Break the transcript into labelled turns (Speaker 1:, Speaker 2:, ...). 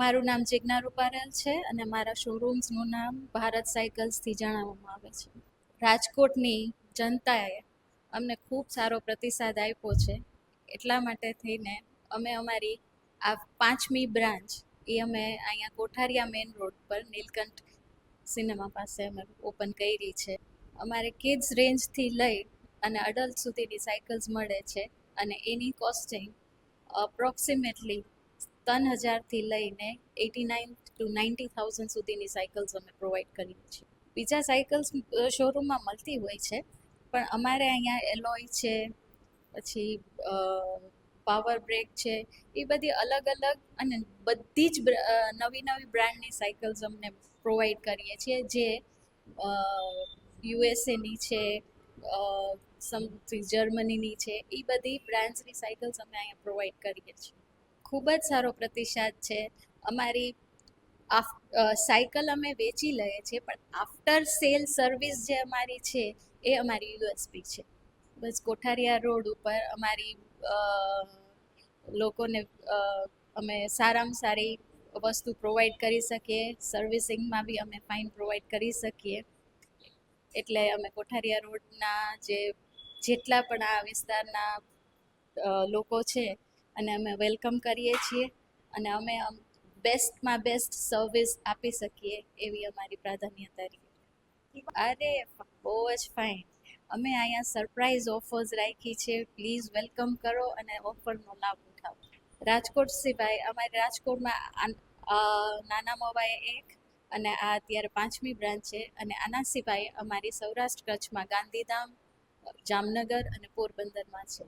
Speaker 1: મારું નામ જિજ્ઞા રૂપારેલ છે અને મારા શોરૂમ્સનું નામ ભારત સાયકલ્સથી જણાવવામાં આવે છે. રાજકોટની જનતાએ અમને ખૂબ સારો પ્રતિસાદ આપ્યો છે. એટલા માટે થઈને અમે અમારી આ પાંચમી બ્રાન્ચ એ અમે અહીંયા કોઠારિયા મેઇન રોડ પર નીલકંઠ સિનેમા પાસે અમે ઓપન કરી છે. અમારે કિડ્સ રેન્જથી લઈ અને અડલ્ટ સુધીની સાયકલ્સ મળે છે અને એની કોસ્ટિંગ અપ્રોક્સિમેટલી ત્રણ હજારથી લઈને eighty nine to ninety thousand સુધીની સાયકલ્સ અમે પ્રોવાઈડ કરીએ છીએ. બીજા સાયકલ્સ શોરૂમમાં મળતી હોય છે, પણ અમારે અહીંયા એલોય છે, પછી પાવર બ્રેક છે, એ બધી અલગ અલગ અને બધી જ નવી નવી બ્રાન્ડની સાયકલ્સ અમને પ્રોવાઈડ કરીએ છીએ, જે યુએસએની છે સમથિંગ જર્મનીની છે, એ બધી બ્રાન્ડ્સની સાયકલ્સ અમે અહીંયા પ્રોવાઈડ કરીએ છીએ. ખૂબ જ સારો પ્રતિસાદ છે. અમારી સાયકલ અમે વેચી લઈએ છીએ, પણ આફ્ટર સેલ સર્વિસ જે અમારી છે, એ અમારી યુએસપી છે. બસ કોઠારિયા રોડ ઉપર અમારી લોકોને અમે સારામાં સારી વસ્તુ પ્રોવાઈડ કરી શકીએ, સર્વિસિંગમાં બી અમે ફાઇન પ્રોવાઈડ કરી શકીએ. એટલે અમે કોઠારિયા રોડના જે, જેટલા પણ આ વિસ્તારના લોકો છે અને અમે વેલકમ કરીએ છીએ અને અમે બેસ્ટમાં બેસ્ટ સર્વિસ આપી શકીએ એવી અમારી પ્રાધાન્યતા રહી અરે બહુ જ ફાઇન અમે અહીંયા સરપ્રાઈઝ ઓફર્સ રાખી છે. પ્લીઝ વેલકમ કરો અને ઓફરનો લાભ ઉઠાવો. રાજકોટ સિવાય અમારે રાજકોટમાં નાના મોબાઈ એક અને આ અત્યારે પાંચમી બ્રાન્ચ છે અને આના સિવાય અમારી સૌરાષ્ટ્ર કચ્છમાં ગાંધીધામ, જામનગર અને પોરબંદરમાં છે.